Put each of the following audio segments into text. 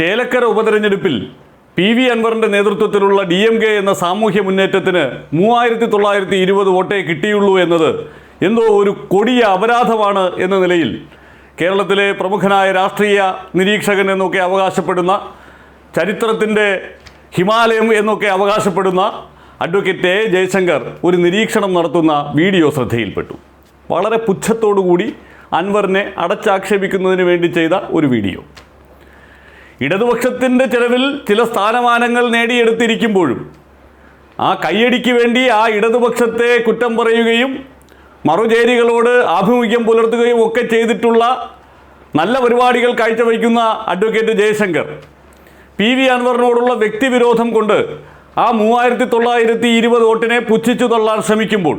ചേലക്കര ഉപതെരഞ്ഞെടുപ്പിൽ P V അൻവറിന്റെ നേതൃത്വത്തിലുള്ള ഡി എം കെ എന്ന സാമൂഹ്യ മുന്നേറ്റത്തിന് മൂവായിരത്തി തൊള്ളായിരത്തി ഇരുപത് വോട്ടേ കിട്ടിയുള്ളൂ എന്നത് എന്തോ ഒരു കൊടിയ അപരാധമാണ് എന്ന നിലയിൽ കേരളത്തിലെ പ്രമുഖനായ രാഷ്ട്രീയ നിരീക്ഷകൻ എന്നൊക്കെ അവകാശപ്പെടുന്ന ചരിത്രത്തിന്റെ ഹിമാലയം എന്നൊക്കെ അവകാശപ്പെടുന്ന അഡ്വക്കേറ്റ് എ ജയശങ്കർ ഒരു നിരീക്ഷണം നടത്തുന്ന വീഡിയോ ശ്രദ്ധയിൽപ്പെട്ടു. വളരെ പുച്ഛത്തോടുകൂടി അൻവറിനെ അടച്ചാക്ഷേപിക്കുന്നതിന് വേണ്ടി ചെയ്ത ഒരു വീഡിയോ. ഇടതുപക്ഷത്തിന്റെ ചെലവിൽ ചില സ്ഥാനമാനങ്ങൾ നേടിയെടുത്തിരിക്കുമ്പോഴും ആ കയ്യടിക്ക് വേണ്ടി ആ ഇടതുപക്ഷത്തെ കുറ്റം പറയുകയും മറുചേരികളോട് ആഭിമുഖ്യം പുലർത്തുകയും ഒക്കെ ചെയ്തിട്ടുള്ള നല്ല പരിപാടികൾ കാഴ്ചവയ്ക്കുന്ന അഡ്വക്കേറ്റ് ജയശങ്കർ പി വി അൻവറിനോടുള്ള വ്യക്തിവിരോധം കൊണ്ട് ആ മൂവായിരത്തി തൊള്ളായിരത്തി ഇരുപത് വോട്ടിനെ പുച്ഛിച്ചു തള്ളാൻ ശ്രമിക്കുമ്പോൾ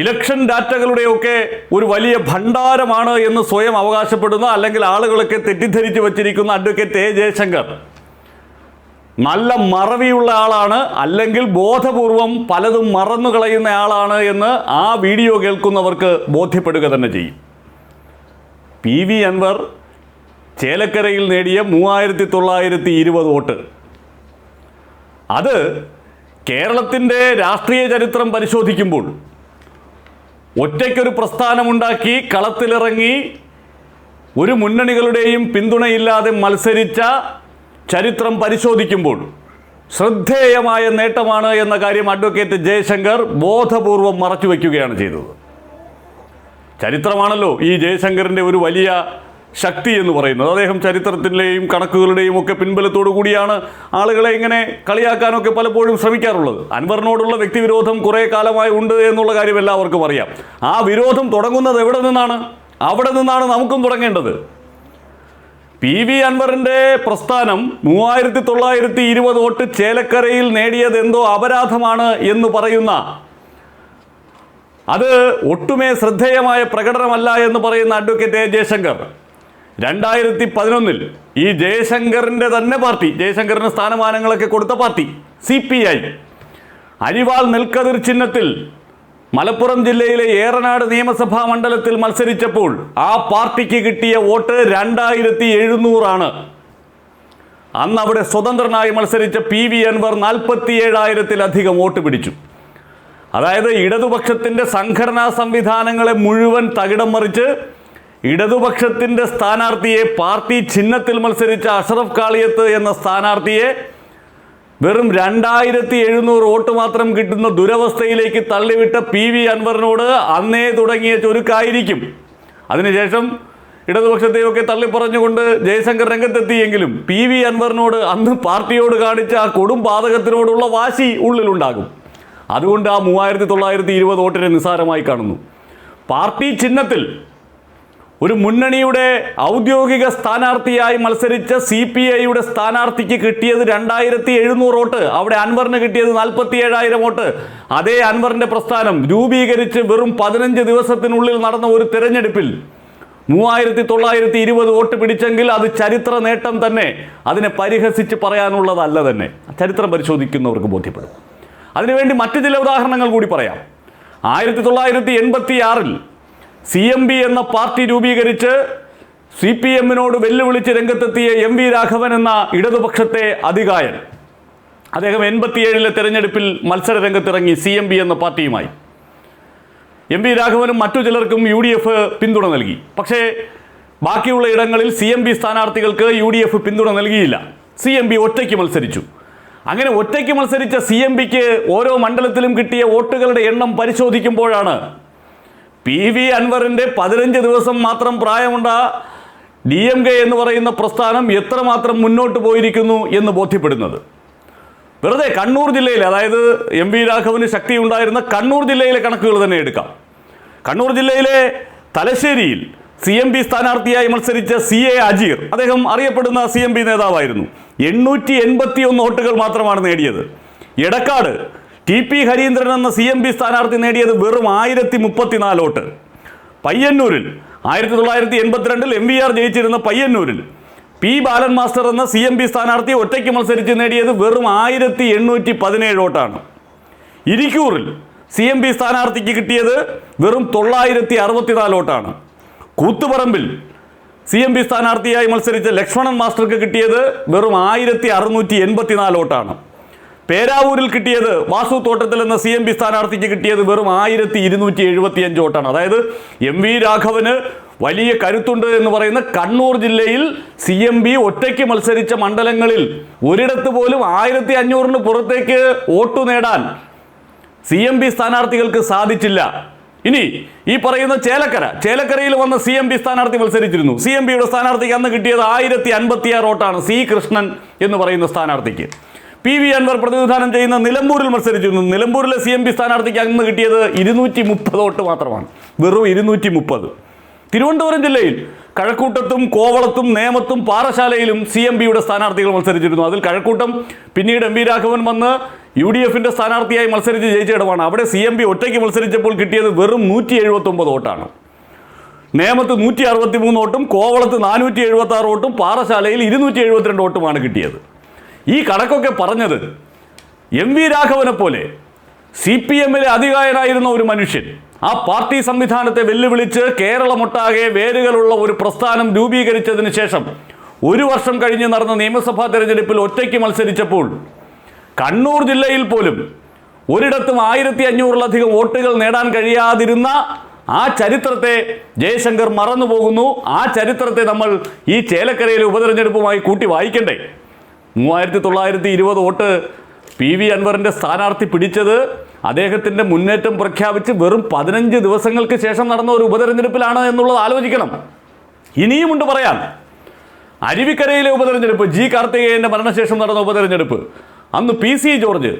ഇലക്ഷൻ ഡാറ്റകളുടെയൊക്കെ ഒരു വലിയ ഭണ്ഡാരമാണ് എന്ന് സ്വയം അവകാശപ്പെടുന്ന അല്ലെങ്കിൽ ആളുകളൊക്കെ തെറ്റിദ്ധരിച്ചു വച്ചിരിക്കുന്ന അഡ്വക്കേറ്റ് എ ജയശങ്കർ. നല്ല മറവിയുള്ള ആളാണ് അല്ലെങ്കിൽ ബോധപൂർവം പലതും മറന്നു കളയുന്ന ആളാണ് എന്ന് ആ വീഡിയോ കേൾക്കുന്നവർക്ക് ബോധ്യപ്പെടുക തന്നെ ചെയ്യും. പി വി അൻവർ ചേലക്കരയിൽ നേടിയ മൂവായിരത്തി തൊള്ളായിരത്തി ഇരുപത് വോട്ട്. അത് കേരളത്തിന്റെ രാഷ്ട്രീയ ചരിത്രം പരിശോധിക്കുമ്പോൾ ഒറ്റയ്ക്കൊരു പ്രസ്ഥാനമുണ്ടാക്കി കളത്തിലിറങ്ങി ഒരു മുന്നണികളുടെയും പിന്തുണയില്ലാതെ മത്സരിച്ച ചരിത്രം പരിശോധിക്കുമ്പോൾ ശ്രദ്ധേയമായ നേട്ടമാണ് എന്ന കാര്യം അഡ്വക്കേറ്റ് ജയശങ്കർ ബോധപൂർവം മറച്ചുവെക്കുകയാണ് ചെയ്തത്. ചരിത്രമാണല്ലോ ഈ ജയശങ്കറിന്റെ ഒരു വലിയ ശക്തി എന്ന് പറയുന്നത്. അദ്ദേഹം ചരിത്രത്തിന്റെയും കണക്കുകളുടെയും ഒക്കെ പിൻബലത്തോടു കൂടിയാണ് ആളുകളെ ഇങ്ങനെ കളിയാക്കാനൊക്കെ പലപ്പോഴും ശ്രമിക്കാറുള്ളത്. അൻവറിനോടുള്ള വ്യക്തിവിരോധം കുറേ കാലമായി ഉണ്ട് എന്നുള്ള കാര്യം എല്ലാവർക്കും അറിയാം. ആ വിരോധം തുടങ്ങുന്നത് എവിടെ നിന്നാണ്? അവിടെ നിന്നാണ് നമുക്കും തുടങ്ങേണ്ടത്. പി വി അൻവറിന്റെ പ്രസ്ഥാനം മൂവായിരത്തി തൊള്ളായിരത്തി ഇരുപത് വോട്ട് ചേലക്കരയിൽ നേടിയത് എന്തോ അപരാധമാണ് എന്ന് പറയുന്ന അത് ഒട്ടുമേ ശ്രദ്ധേയമായ പ്രകടനമല്ല എന്ന് പറയുന്ന അഡ്വക്കേറ്റ് എ ജയശങ്കർ. രണ്ടായിരത്തി പതിനൊന്നിൽ ഈ ജയശങ്കറിന്റെ തന്നെ പാർട്ടി ജയശങ്കറിന് സ്ഥാനമാനങ്ങളൊക്കെ കൊടുത്ത പാർട്ടി സി പി ഐ. അരിവാൾ നെൽക്കതിർ ചിഹ്നത്തിൽ മലപ്പുറം ജില്ലയിലെ ഏറനാട് നിയമസഭാ മണ്ഡലത്തിൽ മത്സരിച്ചപ്പോൾ ആ പാർട്ടിക്ക് കിട്ടിയ വോട്ട് രണ്ടായിരത്തി എഴുന്നൂറാണ് അന്ന് അവിടെ സ്വതന്ത്രനായി മത്സരിച്ച പി വി അൻവർ നാൽപ്പത്തി ഏഴായിരത്തിലധികം വോട്ട് പിടിച്ചു. അതായത് ഇടതുപക്ഷത്തിന്റെ സംഘടനാ സംവിധാനങ്ങളെ മുഴുവൻ തകിടം മറിച്ച് ഇടതുപക്ഷത്തിന്റെ സ്ഥാനാർത്ഥിയെ പാർട്ടി ചിഹ്നത്തിൽ മത്സരിച്ച അഷറഫ് കാളിയത്ത് എന്ന സ്ഥാനാർത്ഥിയെ വെറും രണ്ടായിരത്തി എഴുന്നൂറ് വോട്ട് മാത്രം കിട്ടുന്ന ദുരവസ്ഥയിലേക്ക് തള്ളിവിട്ട പി വി അൻവറിനോട് അന്നേ തുടങ്ങിയ ചുരുക്കായിരിക്കും. അതിനുശേഷം ഇടതുപക്ഷത്തെയൊക്കെ തള്ളിപ്പറഞ്ഞുകൊണ്ട് ജയശങ്കർ രംഗത്തെത്തിയെങ്കിലും പി വി അൻവറിനോട് അന്ന് പാർട്ടിയോട് കാണിച്ച ആ കൊടും പാതകത്തിനോടുള്ള വാശി ഉള്ളിലുണ്ടാകും. അതുകൊണ്ട് ആ മൂവായിരത്തി തൊള്ളായിരത്തി ഇരുപത് വോട്ടിനെ നിസ്സാരമായി കാണുന്നു. പാർട്ടി ചിഹ്നത്തിൽ ഒരു മുന്നണിയുടെ ഔദ്യോഗിക സ്ഥാനാർത്ഥിയായി മത്സരിച്ച സി പി ഐയുടെ സ്ഥാനാർത്ഥിക്ക് കിട്ടിയത് രണ്ടായിരത്തി എഴുന്നൂറ് വോട്ട്. അവിടെ അൻവറിന് കിട്ടിയത് നാൽപ്പത്തി ഏഴായിരം വോട്ട്. അതേ അൻവറിന്റെ പ്രസ്ഥാനം രൂപീകരിച്ച് വെറും പതിനഞ്ച് ദിവസത്തിനുള്ളിൽ നടന്ന ഒരു തിരഞ്ഞെടുപ്പിൽ മൂവായിരത്തി തൊള്ളായിരത്തി ഇരുപത് വോട്ട് പിടിച്ചെങ്കിൽ അത് ചരിത്ര നേട്ടം തന്നെ. അതിനെ പരിഹസിച്ച് പറയാനുള്ളതല്ല തന്നെ. ചരിത്രം പരിശോധിക്കുന്നവർക്ക് ബോധ്യപ്പെടും. അതിനുവേണ്ടി മറ്റു ചില ഉദാഹരണങ്ങൾ കൂടി പറയാം. ആയിരത്തി തൊള്ളായിരത്തി എൺപത്തി ആറിൽ സി എം ബി എന്ന പാർട്ടി രൂപീകരിച്ച് സി പി എമ്മിനോട് വെല്ലുവിളിച്ച് രംഗത്തെത്തിയ എം വി രാഘവൻ എന്ന ഇടതുപക്ഷത്തെ അധികായൻ. അദ്ദേഹം എൺപത്തിയേഴിലെ തെരഞ്ഞെടുപ്പിൽ മത്സര രംഗത്തിറങ്ങി സി എം ബി എന്ന പാർട്ടിയുമായി. എം വി രാഘവനും മറ്റു ചിലർക്കും യു ഡി എഫ് പിന്തുണ നൽകി. പക്ഷേ ബാക്കിയുള്ള ഇടങ്ങളിൽ സി എം ബി സ്ഥാനാർത്ഥികൾക്ക് യു ഡി എഫ് പിന്തുണ നൽകിയില്ല. സി എം ബി ഒറ്റയ്ക്ക് മത്സരിച്ചു. അങ്ങനെ ഒറ്റയ്ക്ക് മത്സരിച്ച സി എം ബിക്ക് ഓരോ മണ്ഡലത്തിലും കിട്ടിയ വോട്ടുകളുടെ എണ്ണം പരിശോധിക്കുമ്പോഴാണ് പി വി അൻവറിന്റെ പതിനഞ്ച് ദിവസം മാത്രം പ്രായമുണ്ട ഡി എം കെ എന്ന് പറയുന്ന പ്രസ്ഥാനം എത്രമാത്രം മുന്നോട്ട് പോയിരിക്കുന്നു എന്ന് ബോധ്യപ്പെടുന്നത്. വെറുതെ കണ്ണൂർ ജില്ലയിൽ അതായത് എം വി രാഘവന് ശക്തി ഉണ്ടായിരുന്ന കണ്ണൂർ ജില്ലയിലെ കണക്കുകൾ തന്നെ എടുക്കാം. കണ്ണൂർ ജില്ലയിലെ തലശ്ശേരിയിൽ സി എം പി സ്ഥാനാർത്ഥിയായി മത്സരിച്ച സി എ അജീർ അദ്ദേഹം അറിയപ്പെടുന്ന സി എം പി നേതാവായിരുന്നു. എണ്ണൂറ്റി എൺപത്തി ഒന്ന് വോട്ടുകൾ മാത്രമാണ് നേടിയത്. എടക്കാട് ടി പി ഹരീന്ദ്രൻ എന്ന സി എം പി സ്ഥാനാർത്ഥി നേടിയത് വെറും ആയിരത്തി മുപ്പത്തിനാല് വോട്ട്. പയ്യന്നൂരിൽ ആയിരത്തി തൊള്ളായിരത്തി എൺപത്തിരണ്ടിൽ എം വി ആർ ജയിച്ചിരുന്ന പയ്യന്നൂരിൽ പി ബാലൻ മാസ്റ്റർ എന്ന സി എം പി സ്ഥാനാർത്ഥി ഒറ്റയ്ക്ക് മത്സരിച്ച് നേടിയത് വെറും ആയിരത്തി എണ്ണൂറ്റി പതിനേഴ് വോട്ടാണ്. ഇരിക്കൂറിൽ സി എം പി സ്ഥാനാർത്ഥിക്ക് കിട്ടിയത് വെറും തൊള്ളായിരത്തി അറുപത്തിനാല് വോട്ടാണ്. കൂത്തുപറമ്പിൽ സി എം പി സ്ഥാനാർത്ഥിയായി മത്സരിച്ച ലക്ഷ്മണൻ മാസ്റ്റർക്ക് കിട്ടിയത് വെറും ആയിരത്തി അറുന്നൂറ്റി എൺപത്തിനാല് വോട്ടാണ്. പേരാവൂരിൽ കിട്ടിയത് വാസു തോട്ടത്തിൽ എന്ന സി എം പി സ്ഥാനാർത്ഥിക്ക് കിട്ടിയത് വെറും ആയിരത്തി ഇരുന്നൂറ്റി എഴുപത്തി അഞ്ച് വോട്ടാണ്. അതായത് എം വി രാഘവന് വലിയ കരുത്തുണ്ട് എന്ന് പറയുന്ന കണ്ണൂർ ജില്ലയിൽ സി എം ബി ഒറ്റയ്ക്ക് മത്സരിച്ച മണ്ഡലങ്ങളിൽ ഒരിടത്ത് പോലും ആയിരത്തി അഞ്ഞൂറിന് പുറത്തേക്ക് വോട്ട് നേടാൻ സി എം പി സ്ഥാനാർത്ഥികൾക്ക് സാധിച്ചില്ല. ഇനി ഈ പറയുന്ന ചേലക്കര ചേലക്കരയിൽ വന്ന സി എം പി സ്ഥാനാർത്ഥി മത്സരിച്ചിരുന്നു. സി എം പിയുടെ സ്ഥാനാർത്ഥിക്ക് അന്ന് കിട്ടിയത് ആയിരത്തി അൻപത്തിയാറ് വോട്ടാണ് സി കൃഷ്ണൻ എന്ന് പറയുന്ന സ്ഥാനാർത്ഥിക്ക്. പി വി അൻവർ പ്രതിനിധാനം ചെയ്യുന്ന നിലമ്പൂരിൽ മത്സരിച്ചിരുന്നു. നിലമ്പൂരിലെ സി എം പി സ്ഥാനാർത്ഥിക്ക് അന്ന് കിട്ടിയത് ഇരുന്നൂറ്റി മുപ്പത് വോട്ട് മാത്രമാണ്. വെറും ഇരുന്നൂറ്റി മുപ്പത് തിരുവനന്തപുരം ജില്ലയിൽ കഴക്കൂട്ടത്തും കോവളത്തും നേമത്തും പാറശാലയിലും സി എം പിയുടെ സ്ഥാനാർത്ഥികൾ മത്സരിച്ചിരുന്നു. അതിൽ കഴക്കൂട്ടം പിന്നീട് എം വി രാഘവൻ വന്ന് യു ഡി എഫിന്റെ സ്ഥാനാർത്ഥിയായി മത്സരിച്ച് ജയിച്ച ഇടമാണ് അവിടെ സി എം പി ഒറ്റയ്ക്ക് മത്സരിച്ചപ്പോൾ കിട്ടിയത് വെറും നൂറ്റി എഴുപത്തി ഒമ്പത് വോട്ടാണ്. നേമത്ത് നൂറ്റി അറുപത്തി മൂന്ന് വോട്ടും കോവളത്ത് നാനൂറ്റി എഴുപത്തി ആറ് വോട്ടും പാറശാലയിൽ ഇരുന്നൂറ്റി എഴുപത്തിരണ്ട് വോട്ടുമാണ് കിട്ടിയത്. ഈ കണക്കൊക്കെ പറഞ്ഞത് എം വി രാഘവനെ പോലെ സി പി എമ്മിലെ അധികാരനായിരുന്ന ഒരു മനുഷ്യൻ. ആ പാർട്ടി സംവിധാനത്തെ വെല്ലുവിളിച്ച് കേരളമൊട്ടാകെ വേരുകളുള്ള ഒരു പ്രസ്ഥാനം രൂപീകരിച്ചതിന് ശേഷം ഒരു വർഷം കഴിഞ്ഞ് നടന്ന നിയമസഭാ തെരഞ്ഞെടുപ്പിൽ ഒറ്റയ്ക്ക് മത്സരിച്ചപ്പോൾ കണ്ണൂർ ജില്ലയിൽ പോലും ഒരിടത്തും ആയിരത്തി അഞ്ഞൂറിലധികം വോട്ടുകൾ നേടാൻ കഴിയാതിരുന്ന ആ ചരിത്രത്തെ ജയശങ്കർ മറന്നു പോകുന്നു ആ ചരിത്രത്തെ നമ്മൾ ഈ ചേലക്കരയിലെ ഉപതെരഞ്ഞെടുപ്പുമായി കൂട്ടി വായിക്കണ്ടേ? മൂവായിരത്തി തൊള്ളായിരത്തി ഇരുപത് വോട്ട് പി വി അൻവറിന്റെ സ്ഥാനാർത്ഥി പിടിച്ചത് അദ്ദേഹത്തിന്റെ മുന്നേറ്റം പ്രഖ്യാപിച്ച് വെറും പതിനഞ്ച് ദിവസങ്ങൾക്ക് ശേഷം നടന്ന ഒരു ഉപതെരഞ്ഞെടുപ്പിലാണ് എന്നുള്ളത് ആലോചിക്കണം. ഇനിയുമുണ്ട് പറയാൻ. അരുവിക്കരയിലെ ഉപതെരഞ്ഞെടുപ്പ് ജി കാർത്തികേയന്റെ മരണശേഷം നടന്ന ഉപതെരഞ്ഞെടുപ്പ്. അന്ന് പി സി ജോർജ്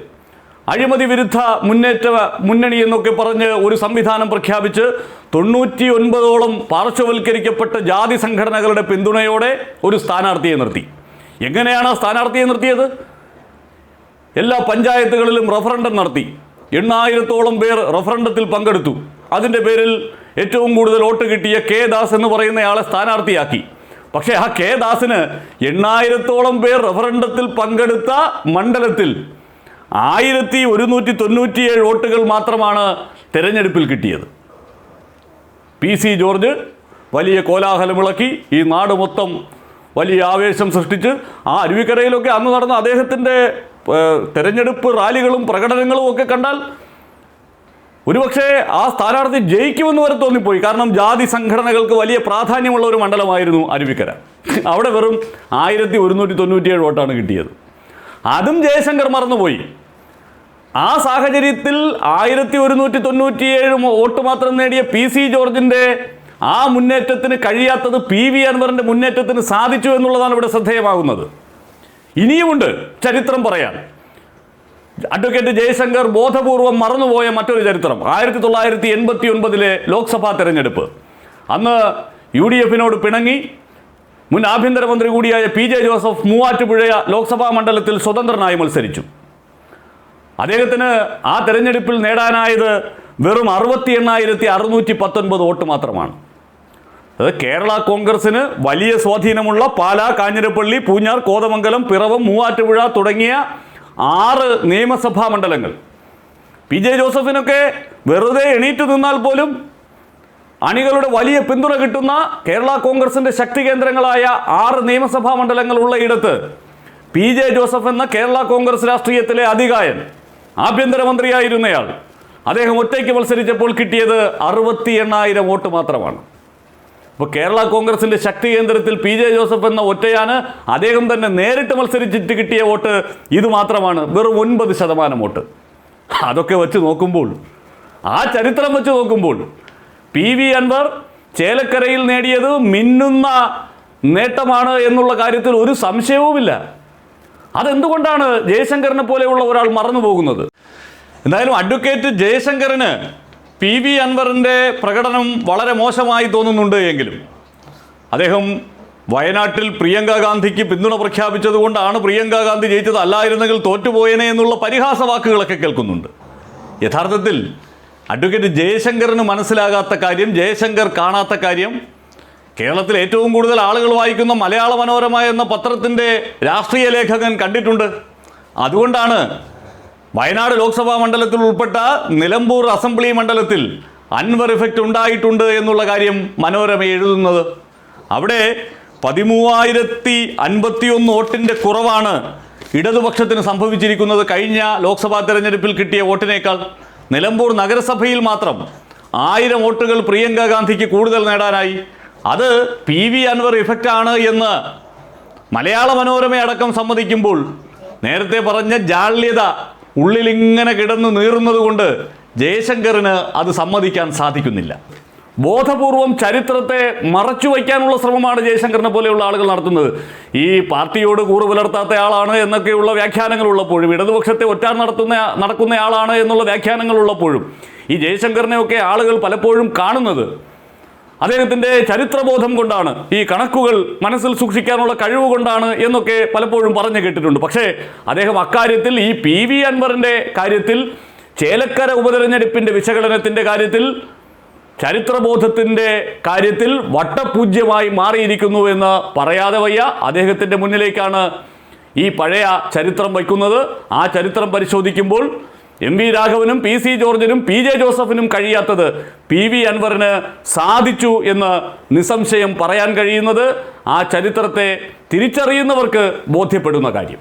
അഴിമതി വിരുദ്ധ മുന്നേറ്റ മുന്നണി എന്നൊക്കെ പറഞ്ഞ് ഒരു സംവിധാനം പ്രഖ്യാപിച്ച് തൊണ്ണൂറ്റി ഒൻപതോളം പാർശ്വവൽക്കരിക്കപ്പെട്ട ജാതി സംഘടനകളുടെ പിന്തുണയോടെ ഒരു സ്ഥാനാർത്ഥിയെ നിർത്തി. എങ്ങനെയാണ് സ്ഥാനാർത്ഥിയെ നിർത്തിയത്? എല്ലാ പഞ്ചായത്തുകളിലും റഫറണ്ടം നടത്തി. എണ്ണായിരത്തോളം പേർ റഫറണ്ടത്തിൽ പങ്കെടുത്തു. അതിന്റെ പേരിൽ ഏറ്റവും കൂടുതൽ വോട്ട് കിട്ടിയ കെ ദാസ് എന്ന് പറയുന്നയാളെ സ്ഥാനാർത്ഥിയാക്കി. പക്ഷേ ആ കെ ദാസിന് എണ്ണായിരത്തോളം പേർ റഫറണ്ടത്തിൽ പങ്കെടുത്ത മണ്ഡലത്തിൽ ആയിരത്തി ഒരുന്നൂറ്റി തൊണ്ണൂറ്റിയേഴ് വോട്ടുകൾ മാത്രമാണ് തിരഞ്ഞെടുപ്പിൽ കിട്ടിയത്. പി സി ജോർജ് വലിയ കോലാഹലമിളക്കി ഈ നാട് മൊത്തം വലിയ ആവേശം സൃഷ്ടിച്ച് ആ അരുവിക്കരയിലൊക്കെ അന്ന് നടന്ന അദ്ദേഹത്തിന്റെ തെരഞ്ഞെടുപ്പ് റാലികളും പ്രകടനങ്ങളും ഒക്കെ കണ്ടാൽ ഒരുപക്ഷെ ആ സ്ഥാനാർത്ഥി ജയിക്കുമെന്ന് വരെ തോന്നിപ്പോയി. കാരണം ജാതി സംഘടനകൾക്ക് വലിയ പ്രാധാന്യമുള്ള ഒരു മണ്ഡലമായിരുന്നു അരുവിക്കര. അവിടെ വെറും ആയിരത്തി ഒരുന്നൂറ്റി തൊണ്ണൂറ്റിയേഴ് വോട്ടാണ് കിട്ടിയത്. അതും ജയശങ്കർ മറന്നുപോയി. ആ സാഹചര്യത്തിൽ ആയിരത്തി ഒരുന്നൂറ്റി തൊണ്ണൂറ്റിയേഴ് വോട്ട് മാത്രം നേടിയ പി സി ജോർജിന്റെ ആ മുന്നേറ്റത്തിന് കഴിയാത്തത് പി വി അൻവറിന്റെ മുന്നേറ്റത്തിന് സാധിച്ചു എന്നുള്ളതാണ് ഇവിടെ ശ്രദ്ധേയമാകുന്നത്. ഇനിയുമുണ്ട് ചരിത്രം പറയാൻ. അഡ്വക്കേറ്റ് ജയശങ്കർ ബോധപൂർവം മറന്നുപോയ മറ്റൊരു ചരിത്രം ആയിരത്തി തൊള്ളായിരത്തി എൺപത്തി ഒൻപതിലെ ലോക്സഭാ തെരഞ്ഞെടുപ്പ്. അന്ന് യു ഡി എഫിനോട് പിണങ്ങി. മുൻ ആഭ്യന്തരമന്ത്രി കൂടിയായ പി ജെ ജോസഫ് മൂവാറ്റുപുഴ ലോക്സഭാ മണ്ഡലത്തിൽ സ്വതന്ത്രനായി മത്സരിച്ചു. അദ്ദേഹത്തിന് ആ തെരഞ്ഞെടുപ്പിൽ നേടാനായത് വെറും അറുപത്തി എണ്ണായിരത്തി അറുന്നൂറ്റി പത്തൊൻപത് വോട്ട് മാത്രമാണ്. അത് കേരള കോൺഗ്രസിന് വലിയ സ്വാധീനമുള്ള പാലാ കാഞ്ഞിരപ്പള്ളി പൂഞ്ഞാർ കോതമംഗലം പിറവം മൂവാറ്റുപുഴ തുടങ്ങിയ ആറ് നിയമസഭാ മണ്ഡലങ്ങൾ. പി. ജെ. ജോസഫിനൊക്കെ വെറുതെ എണീറ്റ് നിന്നാൽ പോലും അണികളുടെ വലിയ പിന്തുണ കിട്ടുന്ന കേരള കോൺഗ്രസിന്റെ ശക്തി കേന്ദ്രങ്ങളായ ആറ് നിയമസഭാ മണ്ഡലങ്ങളുള്ള ഇടത്ത് പി. ജെ. ജോസഫ് എന്ന കേരള കോൺഗ്രസ് രാഷ്ട്രീയത്തിലെ അധികായൻ ആഭ്യന്തരമന്ത്രിയായിരുന്നയാൾ. അദ്ദേഹം ഒറ്റയ്ക്ക് മത്സരിച്ചപ്പോൾ കിട്ടിയത് അറുപത്തി എണ്ണായിരം വോട്ട് മാത്രമാണ്. അപ്പോൾ കേരള കോൺഗ്രസിന്റെ ശക്തി കേന്ദ്രത്തിൽ പി ജെ ജോസഫ് എന്ന ഒറ്റയാണ്. അദ്ദേഹം തന്നെ നേരിട്ട് മത്സരിച്ചിട്ട് കിട്ടിയ വോട്ട് ഇത് മാത്രമാണ്. വെറും ഒൻപത് ശതമാനം വോട്ട്. അതൊക്കെ വെച്ച് നോക്കുമ്പോൾ ആ ചരിത്രം വെച്ച് നോക്കുമ്പോൾ പി വി അൻവർ ചേലക്കരയിൽ നേടിയത് മിന്നുന്ന നേട്ടമാണ് എന്നുള്ള കാര്യത്തിൽ ഒരു സംശയവുമില്ല. അതെന്തുകൊണ്ടാണ് ജയശങ്കറിനെ പോലെയുള്ള ഒരാൾ മറന്നു പോകുന്നത് എന്തായാലും അഡ്വക്കേറ്റ് ജയശങ്കറിന് പി വി അൻവറിന്റെ പ്രകടനം വളരെ മോശമായി തോന്നുന്നുണ്ട് എങ്കിലും അദ്ദേഹം വയനാട്ടിൽ പ്രിയങ്ക ഗാന്ധിക്ക് പിന്തുണ പ്രഖ്യാപിച്ചതുകൊണ്ടാണ് പ്രിയങ്ക ഗാന്ധി ജയിച്ചത് അല്ലായിരുന്നെങ്കിൽ തോറ്റുപോയനെ എന്നുള്ള പരിഹാസ വാക്കുകളൊക്കെ കേൾക്കുന്നുണ്ട്. യഥാർത്ഥത്തിൽ അഡ്വക്കേറ്റ് ജയശങ്കറിന് മനസ്സിലാകാത്ത കാര്യം ജയശങ്കർ കാണാത്ത കാര്യം കേരളത്തിൽ ഏറ്റവും കൂടുതൽ ആളുകൾ വായിക്കുന്ന മലയാള മനോരമ എന്ന പത്രത്തിന്റെ രാഷ്ട്രീയ ലേഖകൻ കണ്ടിട്ടുണ്ട്. അതുകൊണ്ടാണ് വയനാട് ലോക്സഭാ മണ്ഡലത്തിൽ ഉൾപ്പെട്ട നിലമ്പൂർ അസംബ്ലി മണ്ഡലത്തിൽ അൻവർ ഇഫക്റ്റ് ഉണ്ടായിട്ടുണ്ട് എന്നുള്ള കാര്യം മനോരമ എഴുതുന്നത്. അവിടെ പതിമൂവായിരത്തി അൻപത്തിയൊന്ന് വോട്ടിന്റെ കുറവാണ് ഇടതുപക്ഷത്തിന് സംഭവിച്ചിരിക്കുന്നത് കഴിഞ്ഞ ലോക്സഭാ തെരഞ്ഞെടുപ്പിൽ കിട്ടിയ വോട്ടിനേക്കാൾ. നിലമ്പൂർ നഗരസഭയിൽ മാത്രം ആയിരം വോട്ടുകൾ പ്രിയങ്ക ഗാന്ധിക്ക് കൂടുതൽ നേടാനായി. അത് പി വി അൻവർ ഇഫക്റ്റ് ആണ് എന്ന് മലയാള മനോരമ അടക്കം സമ്മതിക്കുമ്പോൾ നേരത്തെ പറഞ്ഞ ജാള്യത ഉള്ളിലിങ്ങനെ കിടന്നു നീറുന്നത് കൊണ്ട് ജയശങ്കറിന് അത് സമ്മതിക്കാൻ സാധിക്കുന്നില്ല. ബോധപൂർവം ചരിത്രത്തെ മറച്ചു വയ്ക്കാനുള്ള ശ്രമമാണ് ജയശങ്കറിനെ പോലെയുള്ള ആളുകൾ നടത്തുന്നത്. ഈ പാർട്ടിയോട് കൂറ് പുലർത്താത്ത ആളാണ് എന്നൊക്കെയുള്ള വ്യാഖ്യാനങ്ങൾ ഉള്ളപ്പോഴും ഇടതുപക്ഷത്തെ ഒറ്റാർ നടത്തുന്ന നടക്കുന്ന ആളാണ് എന്നുള്ള വ്യാഖ്യാനങ്ങളുള്ളപ്പോഴും ഈ ജയശങ്കറിനെയൊക്കെ ആളുകൾ പലപ്പോഴും കാണുന്നത്. അദ്ദേഹത്തിന്റെ ചരിത്രബോധം കൊണ്ടാണ് ഈ കണക്കുകൾ മനസ്സിൽ സൂക്ഷിക്കാനുള്ള കഴിവ് കൊണ്ടാണ് എന്നൊക്കെ പലപ്പോഴും പറഞ്ഞു കേട്ടിട്ടുണ്ട്. പക്ഷേ അദ്ദേഹം അക്കാര്യത്തിൽ ഈ പി വി അൻവറിന്റെ കാര്യത്തിൽ ചേലക്കര ഉപതെരഞ്ഞെടുപ്പിന്റെ വിശകലനത്തിന്റെ കാര്യത്തിൽ ചരിത്രബോധത്തിന്റെ കാര്യത്തിൽ വട്ടപൂജ്യമായി മാറിയിരിക്കുന്നു എന്ന് പറയാതെ വയ്യ. അദ്ദേഹത്തിന്റെ മുന്നിലേക്കാണ് ഈ പഴയ ചരിത്രം വയ്ക്കുന്നത്. ആ ചരിത്രം പരിശോധിക്കുമ്പോൾ എം വി രാഘവനും പി സി ജോർജിനും പി ജെ ജോസഫിനും കഴിയാത്തത് പി വി അൻവറിന് സാധിച്ചു എന്ന് നിസ്സംശയം പറയാൻ കഴിയുന്നത് ആ ചരിത്രത്തെ തിരിച്ചറിയുന്നവർക്ക് ബോധ്യപ്പെടുന്ന കാര്യം.